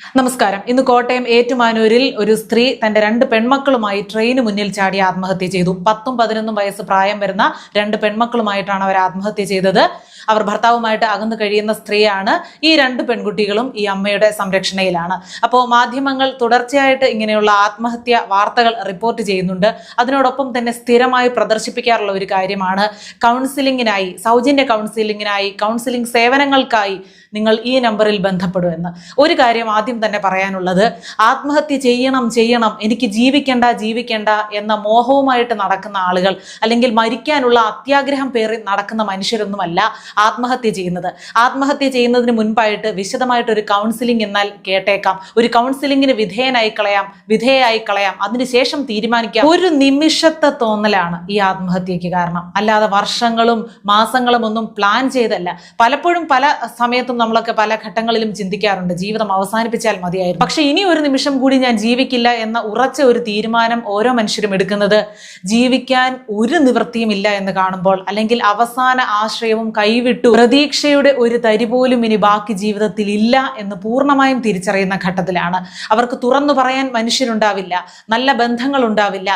നമസ്കാരം. ഇന്ന് കോട്ടയം ഏറ്റുമാനൂരിൽ ഒരു സ്ത്രീ തന്റെ രണ്ട് പെൺമക്കളുമായി ട്രെയിന് മുന്നിൽ ചാടി ആത്മഹത്യ ചെയ്തു. പത്തും പതിനൊന്നും വയസ്സ് പ്രായം വരുന്ന രണ്ട് പെൺമക്കളുമായിട്ടാണ് അവർ ആത്മഹത്യ ചെയ്തത്. അവർ ഭർത്താവുമായിട്ട് അകന്നു കഴിയുന്ന സ്ത്രീയാണ് ഈ രണ്ട് പെൺകുട്ടികളും ഈ അമ്മയുടെ സംരക്ഷണയിലാണ്. അപ്പോൾ മാധ്യമങ്ങൾ തുടർച്ചയായിട്ട് ഇങ്ങനെയുള്ള ആത്മഹത്യ വാർത്തകൾ റിപ്പോർട്ട് ചെയ്യുന്നുണ്ട്. അതിനോടൊപ്പം തന്നെ സ്ഥിരമായി പ്രദർശിപ്പിക്കാറുള്ള ഒരു കാര്യമാണ് കൗൺസിലിങ്ങിനായി സൗജന്യ കൗൺസിലിങ്ങിനായി കൗൺസിലിംഗ് സേവനങ്ങൾക്കായി നിങ്ങൾ ഈ നമ്പറിൽ ബന്ധപ്പെടുമെന്ന്. ഒരു കാര്യം ആദ്യം തന്നെ പറയാനുള്ളത് ആത്മഹത്യ ചെയ്യണം ചെയ്യണം എനിക്ക് ജീവിക്കേണ്ട ജീവിക്കേണ്ട എന്ന മോഹവുമായിട്ട് നടക്കുന്ന ആളുകൾ അല്ലെങ്കിൽ മരിക്കാനുള്ള അത്യാഗ്രഹം പേറി നടക്കുന്ന മനുഷ്യരൊന്നുമല്ല. ആത്മഹത്യ ചെയ്യുന്നത്. ആത്മഹത്യ ചെയ്യുന്നതിന് മുൻപായിട്ട് വിശദമായിട്ട് ഒരു കൗൺസിലിംഗ് എന്നാൽ കേട്ടേക്കാം. ഒരു കൗൺസിലിംഗിന് വിധേയനായി കളയാം വിധേയായി കളയാം. അതിനുശേഷം തീരുമാനിക്കാം. ഒരു നിമിഷത്തെ തോന്നലാണ് ഈ ആത്മഹത്യക്ക് കാരണം. അല്ലാതെ വർഷങ്ങളും മാസങ്ങളും ഒന്നും പ്ലാൻ ചെയ്തല്ല. പലപ്പോഴും പല സമയത്തും നമ്മളൊക്കെ പല ഘട്ടങ്ങളിലും ചിന്തിക്കാറുണ്ട്. ജീവിതം അവസാനിപ്പിച്ചാൽ മതിയായിരുന്നു. പക്ഷെ ഇനി ഒരു നിമിഷം കൂടി ഞാൻ ജീവിക്കില്ല എന്ന ഉറച്ച ഒരു തീരുമാനം ഓരോ മനുഷ്യരും എടുക്കുന്നത് ജീവിക്കാൻ ഒരു നിവൃത്തിയും ഇല്ല എന്ന് കാണുമ്പോൾ അല്ലെങ്കിൽ അവസാന ആശ്രയവും കൈവിട്ടു പ്രതീക്ഷയുടെ ഒരു തരി പോലും ഇനി ബാക്കി ജീവിതത്തിൽ ഇല്ല എന്ന് പൂർണമായും തിരിച്ചറിയുന്ന ഘട്ടത്തിലാണ്. അവർക്ക് തുറന്നു പറയാൻ മനുഷ്യരുണ്ടാവില്ല നല്ല ബന്ധങ്ങൾ ഉണ്ടാവില്ല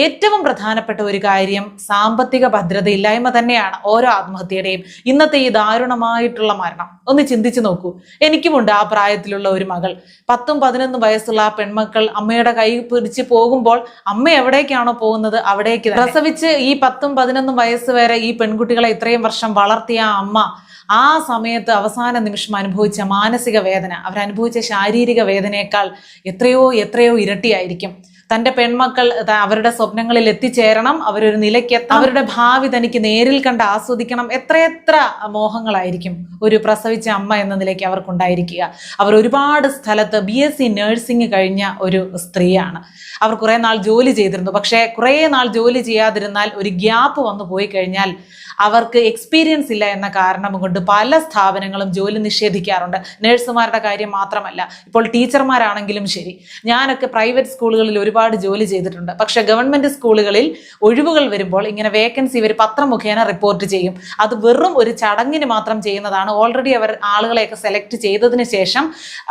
ഏറ്റവും പ്രധാനപ്പെട്ട ഒരു കാര്യം സാമ്പത്തിക ഭദ്രതയില്ലായ്മ തന്നെയാണ് ഓരോ ആത്മഹത്യയുടെയും. ഇന്നത്തെ ഈ ദാരുണമായിട്ടുള്ള മരണം. ഒന്ന് ചിന്തിച്ചു നോക്കൂ. എനിക്കുമുണ്ട് ആ പ്രായത്തിലുള്ള ഒരു മകൾ. പത്തും പതിനൊന്നും വയസ്സുള്ള ആ പെൺമക്കൾ അമ്മയുടെ കൈ പിടിച്ച് പോകുമ്പോൾ അമ്മ എവിടേക്കാണോ പോകുന്നത് അവിടേക്ക്. പ്രസവിച്ച് ഈ പത്തും പതിനൊന്നും വയസ്സ് വരെ ഈ പെൺകുട്ടികളെ ഇത്രയും വർഷം വളർത്തിയ അമ്മ ആ സമയത്ത് അവസാന നിമിഷം അനുഭവിച്ച മാനസിക വേദന. അവരനുഭവിച്ച ശാരീരിക വേദനയേക്കാൾ എത്രയോ എത്രയോ ഇരട്ടിയായിരിക്കും. തന്റെ പെൺമക്കൾ അവരുടെ സ്വപ്നങ്ങളിൽ എത്തിച്ചേരണം അവരൊരു നിലയ്ക്ക് അവരുടെ ഭാവി തനിക്ക് നേരിൽ കണ്ട് ആസ്വദിക്കണം. എത്രയെത്ര മോഹങ്ങളായിരിക്കും ഒരു പ്രസവിച്ച അമ്മ എന്ന നിലയ്ക്ക് അവർക്കുണ്ടായിരിക്കുക. അവർ ഒരുപാട് സ്ഥലത്ത് ബി എസ് സി നഴ്സിംഗ് കഴിഞ്ഞ ഒരു സ്ത്രീയാണ്. അവർ കുറേ നാൾ ജോലി ചെയ്തിരുന്നു. പക്ഷേ കുറേ നാൾ ജോലി ചെയ്യാതിരുന്നാൽ ഒരു ഗ്യാപ്പ് വന്നു പോയി കഴിഞ്ഞാൽ അവർക്ക് എക്സ്പീരിയൻസ് ഇല്ല എന്ന കാരണം കൊണ്ട് പല സ്ഥാപനങ്ങളും ജോലി നിഷേധിക്കാറുണ്ട്. നഴ്സുമാരുടെ കാര്യം മാത്രമല്ല ഇപ്പോൾ ടീച്ചർമാരാണെങ്കിലും ശരി. ഞാനൊക്കെ പ്രൈവറ്റ് സ്കൂളുകളിൽ ഒരുപാട് ജോലി ചെയ്തിട്ടുണ്ട്. പക്ഷെ ഗവൺമെന്റ് സ്കൂളുകളിൽ ഒഴിവുകൾ വരുമ്പോൾ ഇങ്ങനെ വേക്കൻസി ഇവർ പത്രം മുഖേന റിപ്പോർട്ട് ചെയ്യും. അത് വെറും ഒരു ചടങ്ങിന് മാത്രം ചെയ്യുന്നതാണ്. ഓൾറെഡി അവർ ആളുകളെയൊക്കെ സെലക്ട് ചെയ്തതിന് ശേഷം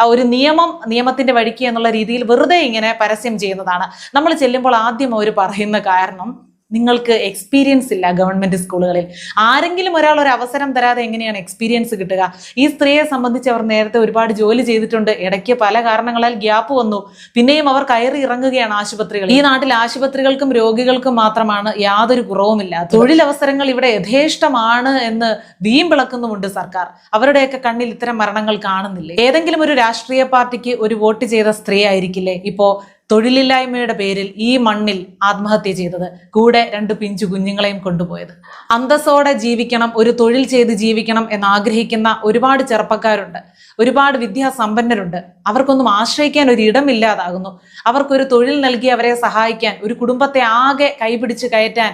ഒരു നിയമം നിയമത്തിന്റെ വഴിക്ക് എന്നുള്ള രീതിയിൽ വെറുതെ ഇങ്ങനെ പരസ്യം ചെയ്യുന്നതാണ്. നമ്മൾ ചെല്ലുമ്പോൾ ആദ്യം അവർ പറയുന്ന കാരണം നിങ്ങൾക്ക് എക്സ്പീരിയൻസ് ഇല്ല ഗവൺമെന്റ് സ്കൂളുകളിൽ ആരെങ്കിലും ഒരാൾ ഒരു അവസരം തരാതെ എങ്ങനെയാണ് എക്സ്പീരിയൻസ് കിട്ടുക? ഈ സ്ത്രീയെ സംബന്ധിച്ച് അവർ നേരത്തെ ഒരുപാട് ജോലി ചെയ്തിട്ടുണ്ട്. ഇടയ്ക്ക് പല കാരണങ്ങളാൽ ഗ്യാപ്പ് വന്നു. പിന്നെയും അവർ കയറി ഇറങ്ങുകയാണ് ആശുപത്രികൾ ഈ നാട്ടിൽ ആശുപത്രികൾക്കും രോഗികൾക്കും മാത്രമാണ് യാതൊരു കുറവുമില്ല തൊഴിലവസരങ്ങൾ ഇവിടെ യഥേഷ്ടമാണ് എന്ന് വീം വിളക്കുന്നുമുണ്ട് സർക്കാർ. അവരുടെയൊക്കെ കണ്ണിൽ ഇത്തരം മരണങ്ങൾ കാണുന്നില്ലേ? ഏതെങ്കിലും ഒരു രാഷ്ട്രീയ പാർട്ടിക്ക് ഒരു വോട്ട് ചെയ്ത സ്ത്രീ ആയിരിക്കില്ലേ? ഇപ്പോ തൊഴിലില്ലായ്മയുടെ പേരിൽ ഈ മണ്ണിൽ ആത്മഹത്യ ചെയ്തത്. കൂടെ രണ്ട് പിഞ്ചു കുഞ്ഞുങ്ങളെയും കൊണ്ടുപോയത്. അന്തസ്സോടെ ജീവിക്കണം ഒരു തൊഴിൽ ചെയ്ത് ജീവിക്കണം എന്ന് ആഗ്രഹിക്കുന്ന ഒരുപാട് ചെറുപ്പക്കാരുണ്ട്. ഒരുപാട് വിദ്യാസമ്പന്നരുണ്ട്. അവർക്കൊന്നും ആശ്രയിക്കാൻ ഒരു ഇടമില്ലാതാകുന്നു അവർക്കൊരു തൊഴിൽ നൽകി അവരെ സഹായിക്കാൻ ഒരു കുടുംബത്തെ ആകെ കൈപിടിച്ച് കയറ്റാൻ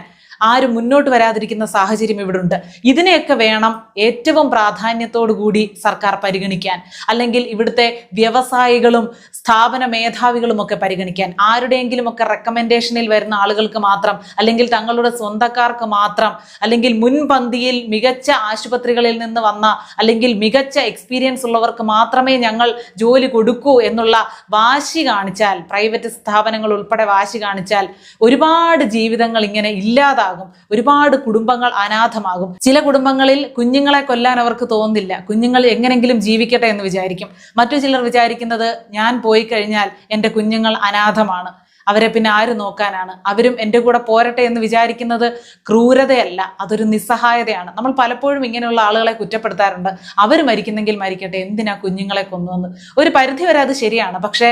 ആരും മുന്നോട്ട് വരാതിരിക്കുന്ന സാഹചര്യം ഇവിടുണ്ട്. ഇതിനെയൊക്കെ വേണം ഏറ്റവും പ്രാധാന്യത്തോടു കൂടി സർക്കാർ പരിഗണിക്കാൻ. അല്ലെങ്കിൽ ഇവിടുത്തെ വ്യവസായികളും സ്ഥാപന മേധാവികളും ഒക്കെ പരിഗണിക്കാൻ. ആരുടെയെങ്കിലും ഒക്കെ റെക്കമെൻഡേഷനിൽ വരുന്ന ആളുകൾക്ക് മാത്രം അല്ലെങ്കിൽ തങ്ങളുടെ സ്വന്തക്കാർക്ക് മാത്രം അല്ലെങ്കിൽ മുൻപന്തിയിൽ മികച്ച ആശുപത്രികളിൽ നിന്ന് വന്ന അല്ലെങ്കിൽ മികച്ച എക്സ്പീരിയൻസ് ഉള്ളവർക്ക് മാത്രമേ ഞങ്ങൾ ജോലി കൊടുക്കൂ എന്നുള്ള വാശി കാണിച്ചാൽ പ്രൈവറ്റ് സ്ഥാപനങ്ങൾ ഉൾപ്പെടെ വാശി കാണിച്ചാൽ ഒരുപാട് ജീവിതങ്ങൾ ഇങ്ങനെ ഇല്ലാതാകും ഒരുപാട് കുടുംബങ്ങൾ അനാഥമാകും. ചില കുടുംബങ്ങളിൽ കുഞ്ഞുങ്ങളെ കൊല്ലാൻ അവർക്ക് തോന്നില്ല കുഞ്ഞുങ്ങൾ എങ്ങനെങ്കിലും ജീവിക്കട്ടെ എന്ന് വിചാരിക്കും. മറ്റു ചിലർ വിചാരിക്കുന്നത് ഞാൻ പോയി കഴിഞ്ഞാൽ എന്റെ കുഞ്ഞുങ്ങൾ അനാഥമാണ്. അവരെ പിന്നെ ആര് നോക്കാനാണ്? അവരും എന്റെ കൂടെ പോരട്ടെ എന്ന് വിചാരിക്കുന്നത് ക്രൂരതയല്ല അതൊരു നിസ്സഹായതയാണ്. നമ്മൾ പലപ്പോഴും ഇങ്ങനെയുള്ള ആളുകളെ കുറ്റപ്പെടുത്താറുണ്ട്. അവർ മരിക്കുന്നെങ്കിൽ മരിക്കട്ടെ എന്തിനാ കുഞ്ഞുങ്ങളെ കൊന്നുവെന്ന് ഒരു പരിധി വരെ അത് ശരിയാണ്. പക്ഷേ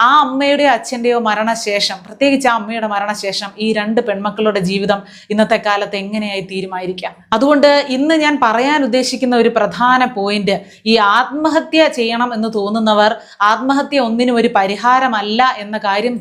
ആ അമ്മയുടെയോ അച്ഛന്റെയോ മരണശേഷം പ്രത്യേകിച്ച് ആ അമ്മയുടെ മരണശേഷം ഈ രണ്ട് പെൺമക്കളുടെ ജീവിതം ഇന്നത്തെ കാലത്ത് എങ്ങനെയായി തീരുമാനിക്കാം അതുകൊണ്ട് ഇന്ന് ഞാൻ പറയാൻ ഉദ്ദേശിക്കുന്ന ഒരു പ്രധാന പോയിന്റ് ഈ ആത്മഹത്യ ചെയ്യണം എന്ന് തോന്നുന്നവർ ആത്മഹത്യ ഒന്നിനും ഒരു പരിഹാരമല്ല എന്ന കാര്യം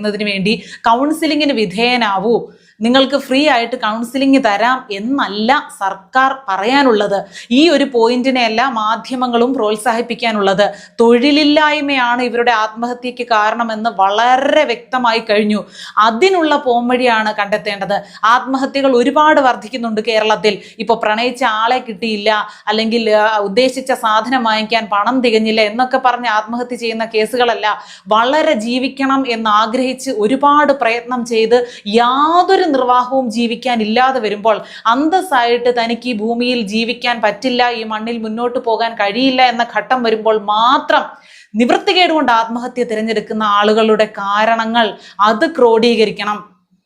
തിരിച്ചറിയുന്നതിന് വേണ്ടി കൗൺസിലിങ്ങിന് വിധേയനാവൂ. നിങ്ങൾക്ക് ഫ്രീ ആയിട്ട് കൗൺസിലിംഗ് തരാം എന്നല്ല സർക്കാർ പറയാനുള്ളത്. ഈ ഒരു പോയിന്റിനെയല്ല മാധ്യമങ്ങളും പ്രോത്സാഹിപ്പിക്കാനുള്ളത്. തൊഴിലില്ലായ്മയാണ് ഇവരുടെ ആത്മഹത്യക്ക് കാരണമെന്ന് വളരെ വ്യക്തമായി കഴിഞ്ഞു. അതിനുള്ള പോംവഴിയാണ് കണ്ടെത്തേണ്ടത്. ആത്മഹത്യകൾ ഒരുപാട് വർദ്ധിക്കുന്നുണ്ട് കേരളത്തിൽ. ഇപ്പോൾ പ്രണയിച്ച ആളെ കിട്ടിയില്ല അല്ലെങ്കിൽ ഉദ്ദേശിച്ച സാധനം വാങ്ങിക്കാൻ പണം തികഞ്ഞില്ല എന്നൊക്കെ പറഞ്ഞ് ആത്മഹത്യ ചെയ്യുന്ന കേസുകളല്ല. വളരെ ജീവിക്കണം എന്ന് ആഗ്രഹിച്ച് ഒരുപാട് പ്രയത്നം ചെയ്ത് യാതൊരു നിർവാഹവും ജീവിക്കാൻ ഇല്ലാതെ വരുമ്പോൾ അന്തസ്സായിട്ട് തനിക്ക് ഈ ഭൂമിയിൽ ജീവിക്കാൻ പറ്റില്ല ഈ മണ്ണിൽ മുന്നോട്ട് പോകാൻ കഴിയില്ല എന്ന ഘട്ടം വരുമ്പോൾ മാത്രം നിവൃത്തികേട് കൊണ്ട് ആത്മഹത്യ തിരഞ്ഞെടുക്കുന്ന ആളുകളുടെ കാരണങ്ങൾ അത് ക്രോഡീകരിക്കണം.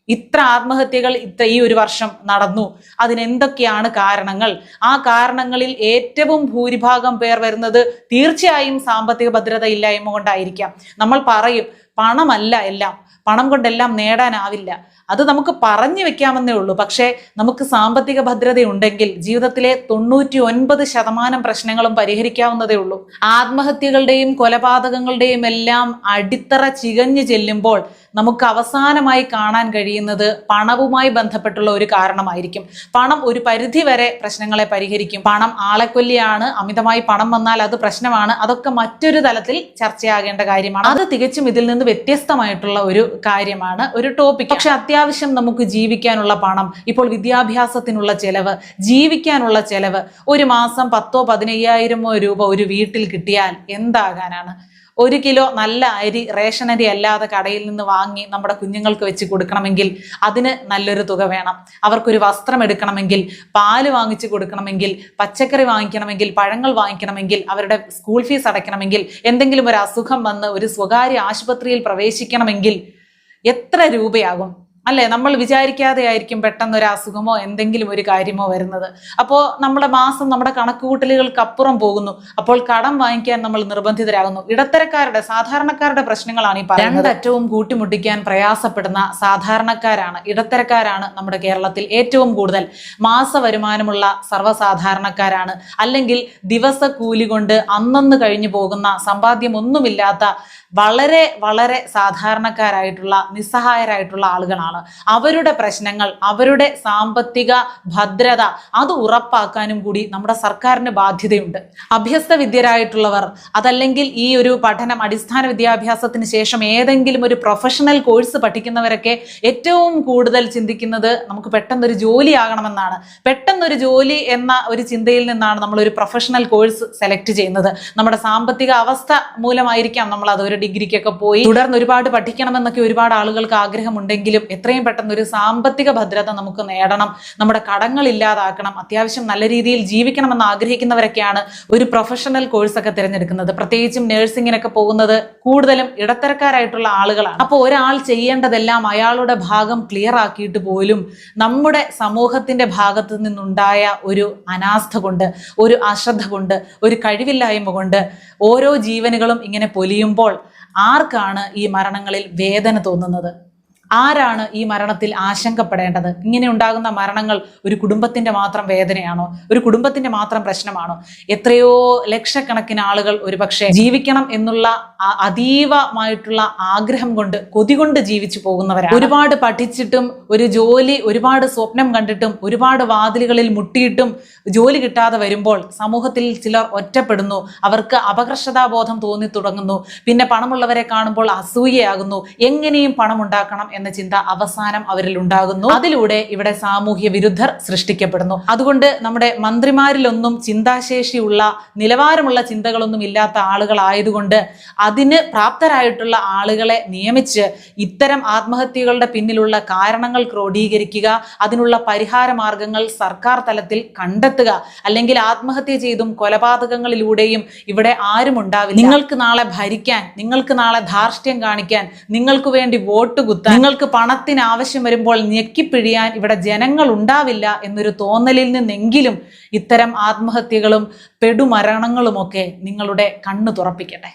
ഇത്ര ആത്മഹത്യകൾ ഇത്ര ഈ ഒരു വർഷം നടന്നു. അതിനെന്തൊക്കെയാണ് കാരണങ്ങൾ? ആ കാരണങ്ങളിൽ ഏറ്റവും ഭൂരിഭാഗം പേർ വരുന്നത് തീർച്ചയായും സാമ്പത്തിക ഭദ്രത ഇല്ലായ്മ കൊണ്ടായിരിക്കാം. നമ്മൾ പറയും പണമല്ല എല്ലാം. പണം കൊണ്ടെല്ലാം നേടാനാവില്ല. അത് നമുക്ക് പറഞ്ഞു വെക്കാമെന്നേ ഉള്ളൂ. പക്ഷേ നമുക്ക് സാമ്പത്തിക ഭദ്രത ഉണ്ടെങ്കിൽ ജീവിതത്തിലെ തൊണ്ണൂറ്റി ഒൻപത് ശതമാനം പ്രശ്നങ്ങളും പരിഹരിക്കാവുന്നതേ ഉള്ളൂ. ആത്മഹത്യകളുടെയും കൊലപാതകങ്ങളുടെയും എല്ലാം അടിത്തറ ചികഞ്ഞു ചെല്ലുമ്പോൾ നമുക്ക് അവസാനമായി കാണാൻ കഴിയുന്നത് പണവുമായി ബന്ധപ്പെട്ടുള്ള ഒരു കാരണമായിരിക്കും. പണം ഒരു പരിധി വരെ പ്രശ്നങ്ങളെ പരിഹരിക്കും. പണം ആളെക്കൊല്ലിയാണ് അമിതമായി പണം വന്നാൽ അത് പ്രശ്നമാണ്. അതൊക്കെ മറ്റൊരു തലത്തിൽ ചർച്ചയാകേണ്ട കാര്യമാണ്. അത് തികച്ചും ഇതിൽ നിന്ന് വ്യത്യസ്തമായിട്ടുള്ള ഒരു കാര്യമാണ്. ഒരു ടോപ്പിക് പക്ഷെ നമുക്ക് ജീവിക്കാനുള്ള പണം ഇപ്പോൾ വിദ്യാഭ്യാസത്തിനുള്ള ചെലവ് ജീവിക്കാനുള്ള ചെലവ് ഒരു മാസം പത്തോ പതിനയ്യായിരമോ രൂപ ഒരു വീട്ടിൽ കിട്ടിയാൽ എന്താകാനാണ്? ഒരു കിലോ നല്ല അരി റേഷൻ അരി അല്ലാതെ കടയിൽ നിന്ന് വാങ്ങി നമ്മുടെ കുഞ്ഞുങ്ങൾക്ക് വെച്ച് കൊടുക്കണമെങ്കിൽ അതിന് നല്ലൊരു തുക വേണം. അവർക്കൊരു വസ്ത്രം എടുക്കണമെങ്കിൽ പാൽ വാങ്ങിച്ചു കൊടുക്കണമെങ്കിൽ പച്ചക്കറി വാങ്ങിക്കണമെങ്കിൽ പഴങ്ങൾ വാങ്ങിക്കണമെങ്കിൽ അവരുടെ സ്കൂൾ ഫീസ് അടയ്ക്കണമെങ്കിൽ എന്തെങ്കിലും ഒരു അസുഖം വന്ന് ഒരു സ്വകാര്യ ആശുപത്രിയിൽ പ്രവേശിക്കണമെങ്കിൽ എത്ര രൂപയാകും? അല്ലേ? നമ്മൾ വിചാരിക്കാതെ ആയിരിക്കും പെട്ടെന്ന് ഒരു അസുഖമോ എന്തെങ്കിലും ഒരു കാര്യമോ വരുന്നത്. അപ്പോൾ നമ്മുടെ മാസം നമ്മുടെ കണക്കുകൂട്ടലുകൾക്കപ്പുറം പോകുന്നു. അപ്പോൾ കടം വാങ്ങിക്കാൻ നമ്മൾ നിർബന്ധിതരാകുന്നു. ഇടത്തരക്കാരുടെ സാധാരണക്കാരുടെ പ്രശ്നങ്ങളാണ് ഈ പറയുന്നത്. രണ്ടറ്റവും കൂട്ടിമുട്ടിക്കാൻ പ്രയാസപ്പെടുന്ന സാധാരണക്കാരാണ് ഇടത്തരക്കാരാണ് നമ്മുടെ കേരളത്തിൽ ഏറ്റവും കൂടുതൽ. മാസ വരുമാനമുള്ള സർവസാധാരണക്കാരാണ്. അല്ലെങ്കിൽ ദിവസ കൂലി കൊണ്ട് അന്നന്ന് കഴിഞ്ഞു പോകുന്ന സമ്പാദ്യം ഒന്നുമില്ലാത്ത വളരെ വളരെ സാധാരണക്കാരായിട്ടുള്ള നിസ്സഹായരായിട്ടുള്ള ആളുകളാണ്. അവരുടെ പ്രശ്നങ്ങൾ അവരുടെ സാമ്പത്തിക ഭദ്രത അത് ഉറപ്പാക്കാനും കൂടി നമ്മുടെ സർക്കാരിന് ബാധ്യതയുണ്ട്. അഭ്യസ്ത വിദ്യരായിട്ടുള്ളവർ അതല്ലെങ്കിൽ ഈ ഒരു പഠനം അടിസ്ഥാന വിദ്യാഭ്യാസത്തിന് ശേഷം ഏതെങ്കിലും ഒരു പ്രൊഫഷണൽ കോഴ്സ് പഠിക്കുന്നവരൊക്കെ ഏറ്റവും കൂടുതൽ ചിന്തിക്കുന്നത് നമുക്ക് പെട്ടെന്നൊരു ജോലി ആകണമെന്നാണ്. പെട്ടെന്നൊരു ജോലി എന്ന ഒരു ചിന്തയിൽ നിന്നാണ് നമ്മൾ ഒരു പ്രൊഫഷണൽ കോഴ്സ് സെലക്ട് ചെയ്യുന്നത്. നമ്മുടെ സാമ്പത്തിക അവസ്ഥ മൂലമായിരിക്കാം നമ്മൾ അത് ഒരു ഡിഗ്രിക്കൊക്കെ പോയി തുടർന്ന് ഒരുപാട് പഠിക്കണമെന്നൊക്കെ ഒരുപാട് ആളുകൾക്ക് ആഗ്രഹമുണ്ടെങ്കിലും എത്രയും പെട്ടെന്ന് ഒരു സാമ്പത്തിക ഭദ്രത നമുക്ക് നേടണം. നമ്മുടെ കടങ്ങൾ ഇല്ലാതാക്കണം. അത്യാവശ്യം നല്ല രീതിയിൽ ജീവിക്കണമെന്ന് ആഗ്രഹിക്കുന്നവരൊക്കെയാണ് ഒരു പ്രൊഫഷണൽ കോഴ്സൊക്കെ തിരഞ്ഞെടുക്കുന്നത്. പ്രത്യേകിച്ചും നഴ്സിങ്ങിനൊക്കെ പോകുന്നത് കൂടുതലും ഇടത്തരക്കാരായിട്ടുള്ള ആളുകളാണ്. അപ്പോൾ ഒരാൾ ചെയ്യേണ്ടതെല്ലാം അയാളുടെ ഭാഗം ക്ലിയർ ആക്കിയിട്ട് പോലും നമ്മുടെ സമൂഹത്തിന്റെ ഭാഗത്ത് നിന്നുണ്ടായ ഒരു അനാസ്ഥ കൊണ്ട് ഒരു അശ്രദ്ധ കൊണ്ട് ഒരു കഴിവില്ലായ്മ കൊണ്ട് ഓരോ ജീവനുകളും ഇങ്ങനെ പൊലിയുമ്പോൾ ആർക്കാണ് ഈ മരണങ്ങളിൽ വേദന തോന്നുന്നത്? ആരാണ് ഈ മരണത്തിൽ ആശങ്കപ്പെടേണ്ടത്? ഇങ്ങനെ ഉണ്ടാകുന്ന മരണങ്ങൾ ഒരു കുടുംബത്തിന്റെ മാത്രം വേദനയാണോ? ഒരു കുടുംബത്തിന്റെ മാത്രം പ്രശ്നമാണോ? എത്രയോ ലക്ഷക്കണക്കിന് ആളുകൾ ഒരുപക്ഷെ ജീവിക്കണം എന്നുള്ള അതീവമായിട്ടുള്ള ആഗ്രഹം കൊണ്ട് കൊതി കൊണ്ട് ജീവിച്ചു പോകുന്നവരാണ്. ഒരുപാട് പഠിച്ചിട്ടും ഒരു ജോലി ഒരുപാട് സ്വപ്നം കണ്ടിട്ടും ഒരുപാട് വാതിലുകളിൽ മുട്ടിയിട്ടും ജോലി കിട്ടാതെ വരുമ്പോൾ സമൂഹത്തിൽ ചിലർ ഒറ്റപ്പെടുന്നു. അവർക്ക് അപകർഷതാബോധം തോന്നി തുടങ്ങുന്നു. പിന്നെ പണമുള്ളവരെ കാണുമ്പോൾ അസൂയയാകുന്നു. എങ്ങനെയും പണം ഉണ്ടാക്കണം എന്ന ചിന്ത അവസാനം അവരിൽ ഉണ്ടാകുന്നു. അതിലൂടെ ഇവിടെ സാമൂഹ്യ വിരുദ്ധർ സൃഷ്ടിക്കപ്പെടുന്നു. അതുകൊണ്ട് നമ്മുടെ മന്ത്രിമാരിലൊന്നും ചിന്താശേഷിയുള്ള നിലവാരമുള്ള ചിന്തകളൊന്നും ഇല്ലാത്ത ആളുകളായതുകൊണ്ട് അതിന് പ്രാപ്തരായിട്ടുള്ള ആളുകളെ നിയമിച്ച് ഇത്തരം ആത്മഹത്യകളുടെ പിന്നിലുള്ള കാരണങ്ങൾ ക്രോഡീകരിക്കുക അതിനുള്ള പരിഹാര മാർഗങ്ങൾ സർക്കാർ തലത്തിൽ കണ്ടെത്തുക അല്ലെങ്കിൽ ആത്മഹത്യ ചെയ്തും കൊലപാതകങ്ങളിലൂടെയും ഇവിടെ ആരും ഉണ്ടാവില്ല. നിങ്ങൾക്ക് നാളെ ഭരിക്കാൻ നിങ്ങൾക്ക് നാളെ ധാർഷ്ട്യം കാണിക്കാൻ നിങ്ങൾക്ക് വേണ്ടി വോട്ട് കുത്താൻ നിങ്ങൾക്ക് പണത്തിന് ആവശ്യം വരുമ്പോൾ ഞെക്കിപ്പിഴിയാൻ ഇവിടെ ജനങ്ങൾ ഉണ്ടാവില്ല എന്നൊരു തോന്നലിൽ നിന്നെങ്കിലും ഇത്തരം ആത്മഹത്യകളും പെടുമരണങ്ങളുമൊക്കെ നിങ്ങളുടെ കണ്ണു തുറപ്പിക്കട്ടെ.